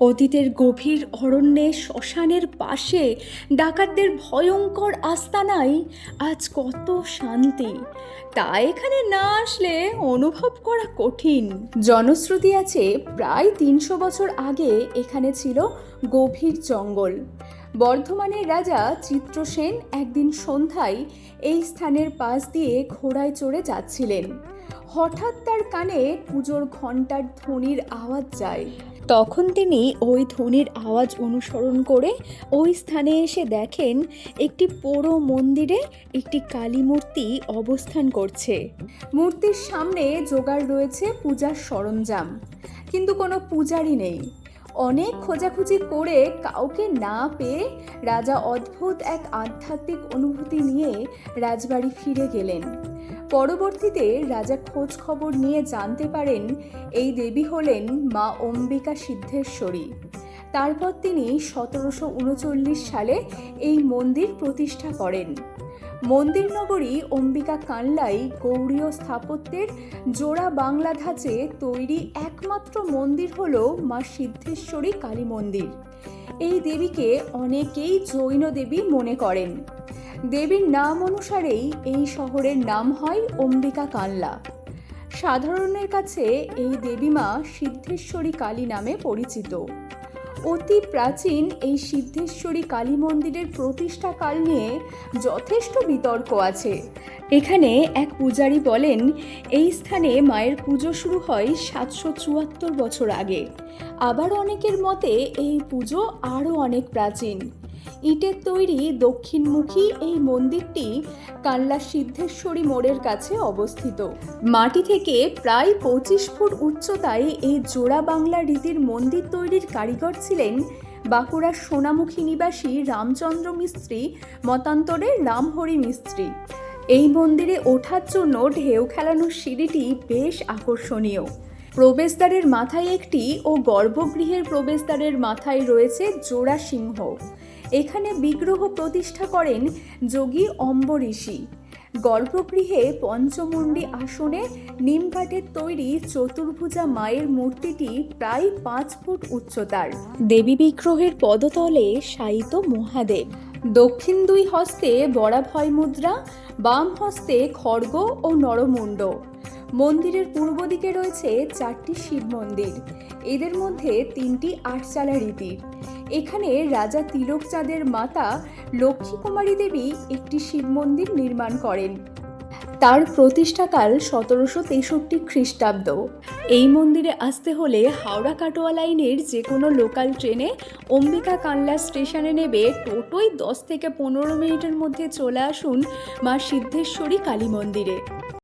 অতীতের গভীর অরণ্যে শ্মশানের পাশে ডাকাতদের ভয়ঙ্কর আস্তানায় আজ কত শান্তি। তা এখানে না আসলে অনুভব করা কঠিন। জনশ্রুতি আছে, প্রায় তিনশো বছর আগে এখানে ছিল গভীর জঙ্গল। বর্ধমানের রাজা চিত্রসেন একদিন সন্ধ্যায় এই স্থানের পাশ দিয়ে ঘোড়ায় চড়ে যাচ্ছিলেন। হঠাৎ তার কানে পুজোর ঘণ্টার ধ্বনির আওয়াজ যায়। তখন তিনি ওই ধ্বনির আওয়াজ অনুসরণ করে ওই স্থানে এসে দেখেন একটি পোড়ো মন্দিরে একটি কালী মূর্তি অবস্থান করছে। মূর্তির সামনে জোগাড় রয়েছে পূজার সরঞ্জাম। কিন্তু কোনো পূজারই নেই। অনেক খোঁজাখুঁজি করে কাউকে না পেয়ে রাজা অদ্ভুত এক আধ্যাত্মিক অনুভূতি নিয়ে রাজবাড়ি ফিরে গেলেন। পরবর্তীতে রাজা খোঁজ খবর নিয়ে জানতে পারেন এই দেবী হলেন মা অম্বিকা সিদ্ধেশ্বরী। তারপর তিনি সতেরোশো উনচল্লিশ সালে এই মন্দির প্রতিষ্ঠা করেন। মন্দির নগরী অম্বিকা কানলাই গৌড়ীয় স্থাপত্যের জোড়া বাংলা ধাঁচে তৈরি একমাত্র মন্দির হল মা সিদ্ধেশ্বরী কালী মন্দির। এই দেবীকে অনেকেই জৈন দেবী মনে করেন। দেবীর নাম অনুসারেই এই শহরের নাম হয় অম্বিকা কানলা। সাধারণের কাছে এই দেবীমা সিদ্ধেশ্বরী কালী নামে পরিচিত। অতি প্রাচীন এই সিদ্ধেশ্বরী কালী মন্দিরের প্রতিষ্ঠাকাল নিয়ে যথেষ্ট বিতর্ক আছে। এখানে এক পূজারী বলেন, এই স্থানে মায়ের পুজো শুরু হয় সাতশো চুয়াত্তর বছর আগে। আবার অনেকের মতে এই পুজো আরও অনেক প্রাচীন। ইটের তৈরি দক্ষিণমুখী এই মন্দিরটি কানলা সিদ্ধেশ্বরী মোড়ের কাছে অবস্থিত। মাটি থেকে প্রায় পঁচিশ ফুট উচ্চতায় এই জোড়া বাংলা রীতির মন্দির তৈরির কারিগর ছিলেন বাঁকুড়ার সোনামুখী নিবাসী রামচন্দ্র মিস্ত্রি, মতান্তরে রামহরি মিস্ত্রি। এই মন্দিরে ওঠার জন্য ঢেউ খেলানোর সিঁড়িটি বেশ আকর্ষণীয়। প্রবেশদ্বারের মাথায় একটি ও গর্ভগৃহের প্রবেশদ্বারের মাথায় রয়েছে জোড়া সিংহ। এখানে বিগ্রহ প্রতিষ্ঠা করেন যোগী অম্বঋষি গর্ভগৃহে পঞ্চমুণ্ডী আসনে নিমকাঠের তৈরি চতুর্ভুজা মায়ের মূর্তিটি প্রায় পাঁচ ফুট উচ্চতার। দেবী বিগ্রহের পদতলে শায়িত মহাদেব। দক্ষিণ দুই হস্তে বরাভয় মুদ্রা বাম হস্তে খড়গ ও নরমুণ্ড। মন্দিরের পূর্ব দিকে রয়েছে চারটি শিব মন্দির। এদের মধ্যে তিনটি আটচালা রীতির এখানে রাজা তিলক চাঁদের মাতা লক্ষ্মী কুমারী দেবী একটি শিব মন্দির নির্মাণ করেন। তার প্রতিষ্ঠাকাল সতেরোশো তেষট্টি খ্রিস্টাব্দ। এই মন্দিরে আসতে হলে হাওড়া কাটোয়া লাইনের যে কোনো লোকাল ট্রেনে অম্বিকা কানলা স্টেশনে নেবে টোটোই দশ থেকে পনেরো মিনিটের মধ্যে চলে আসুন মা সিদ্ধেশ্বরী কালী মন্দিরে।